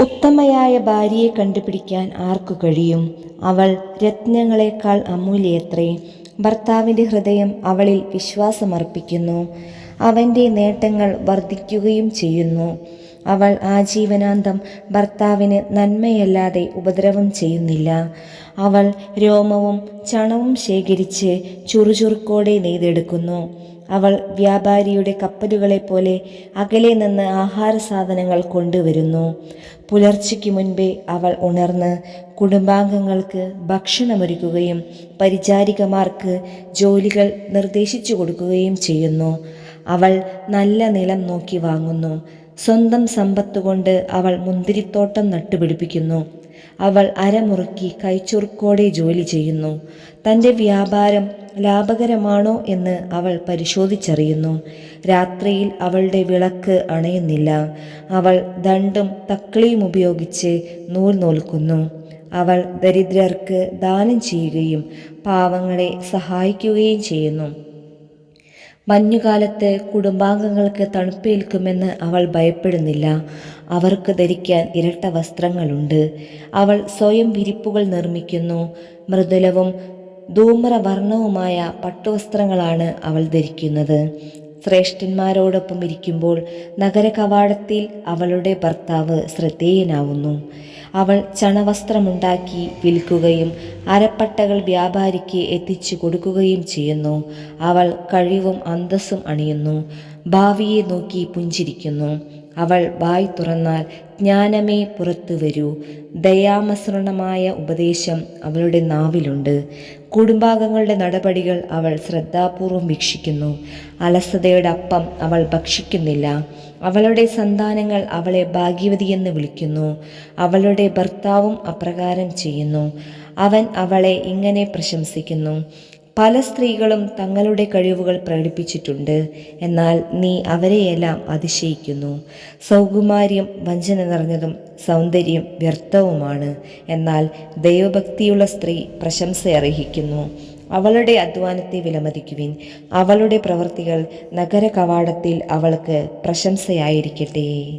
ഉത്തമയായ ഭാര്യയെ കണ്ടുപിടിക്കാൻ ആർക്കു കഴിയും? അവൾ രത്നങ്ങളെക്കാൾ അമൂല്യത്രേ. ഭർത്താവിന്റെ ഹൃദയം അവളിൽ വിശ്വാസമർപ്പിക്കുന്നു. അവന്റെ നേട്ടങ്ങൾ വർദ്ധിക്കുകയും ചെയ്യുന്നു. അവൾ ആജീവനാന്തം ഭർത്താവിന് നന്മയല്ലാതെ ഉപദ്രവം ചെയ്യുന്നില്ല. അവൾ രോമവും ചണവും ശേഖരിച്ച് ചുറുചുറുക്കോടെ നെയ്തെടുക്കുന്നു. അവൾ വ്യാപാരിയുടെ കപ്പലുകളെ പോലെ അകലെ നിന്ന് ആഹാര സാധനങ്ങൾ കൊണ്ടുവരുന്നു. പുലർച്ചയ്ക്ക് മുൻപേ അവൾ ഉണർന്ന് കുടുംബാംഗങ്ങൾക്ക് ഭക്ഷണമൊരുക്കുകയും പരിചാരികമാർക്ക് ജോലികൾ നിർദ്ദേശിച്ചു കൊടുക്കുകയും ചെയ്യുന്നു. അവൾ നല്ല നിലം നോക്കി വാങ്ങുന്നു. സ്വന്തം സമ്പത്തുകൊണ്ട് അവൾ മുന്തിരിത്തോട്ടം നട്ടുപിടിപ്പിക്കുന്നു. അവൾ അരമുറുക്കി കൈച്ചുറുക്കോടെ ജോലി ചെയ്യുന്നു. തന്റെ വ്യാപാരം ലാഭകരമാണോ എന്ന് അവൾ പരിശോധിച്ചറിയുന്നു. രാത്രിയിൽ അവളുടെ വിളക്ക് അണയുന്നില്ല. അവൾ ദണ്ടും തക്കളിയും ഉപയോഗിച്ച് നൂൽ നോൽക്കുന്നു. അവൾ ദരിദ്രർക്ക് ദാനം ചെയ്യുകയും പാവങ്ങളെ സഹായിക്കുകയും ചെയ്യുന്നു. മഞ്ഞുകാലത്ത് കുടുംബാംഗങ്ങൾക്ക് തണുപ്പേൽക്കുമെന്ന് അവൾ ഭയപ്പെടുന്നില്ല. അവർക്ക് ധരിക്കാൻ ഇരട്ട വസ്ത്രങ്ങളുണ്ട്. അവൾ സ്വയം വിരിപ്പുകൾ നിർമ്മിക്കുന്നു. മൃദുലവും ധൂമ്രവർണവുമായ പട്ടുവസ്ത്രങ്ങളാണ് അവൾ ധരിക്കുന്നത്. ശ്രേഷ്ഠന്മാരോടൊപ്പം ഇരിക്കുമ്പോൾ നഗര കവാടത്തിൽ അവളുടെ ഭർത്താവ് ശ്രദ്ധേയനാവുന്നു. അവൾ ചണവസ്ത്രമുണ്ടാക്കി വിൽക്കുകയും അരപ്പട്ടകൾ വ്യാപാരിക്ക് എത്തിച്ചു കൊടുക്കുകയും ചെയ്യുന്നു. അവൾ കഴിവും അന്തസ്സും അണിയുന്നു. ഭാവിയെ നോക്കി പുഞ്ചിരിക്കുന്നു. അവൾ വായ് തുറന്നാൽ ജ്ഞാനമേ പുറത്തു വരൂ. ദയാമസൃണമായ ഉപദേശം അവളുടെ നാവിലുണ്ട്. കുടുംബാംഗങ്ങളുടെ നടപടികൾ അവൾ ശ്രദ്ധാപൂർവം വീക്ഷിക്കുന്നു. അലസതയുടെ അപ്പം അവൾ ഭക്ഷിക്കുന്നില്ല. അവളുടെ സന്താനങ്ങൾ അവളെ ഭാഗ്യവതിയെന്ന് വിളിക്കുന്നു. അവളുടെ ഭർത്താവും അപ്രകാരം ചെയ്യുന്നു. അവൻ അവളെ ഇങ്ങനെ പ്രശംസിക്കുന്നു. പല സ്ത്രീകളും തങ്ങളുടെ കഴിവുകൾ പ്രകടിപ്പിച്ചിട്ടുണ്ട്. എന്നാൽ നീ അവരെയെല്ലാം അതിശയിക്കുന്നു. സൗകുമാര്യം വഞ്ചന നിറഞ്ഞതും സൗന്ദര്യം വ്യർത്ഥവുമാണ്. എന്നാൽ ദൈവഭക്തിയുള്ള സ്ത്രീ പ്രശംസ അർഹിക്കുന്നു. അവളുടെ അധ്വാനത്തെ വിലമതിക്കുവിൻ. അവളുടെ പ്രവൃത്തികൾ നഗര കവാടത്തിൽ അവൾക്ക് പ്രശംസയായിരിക്കട്ടെ.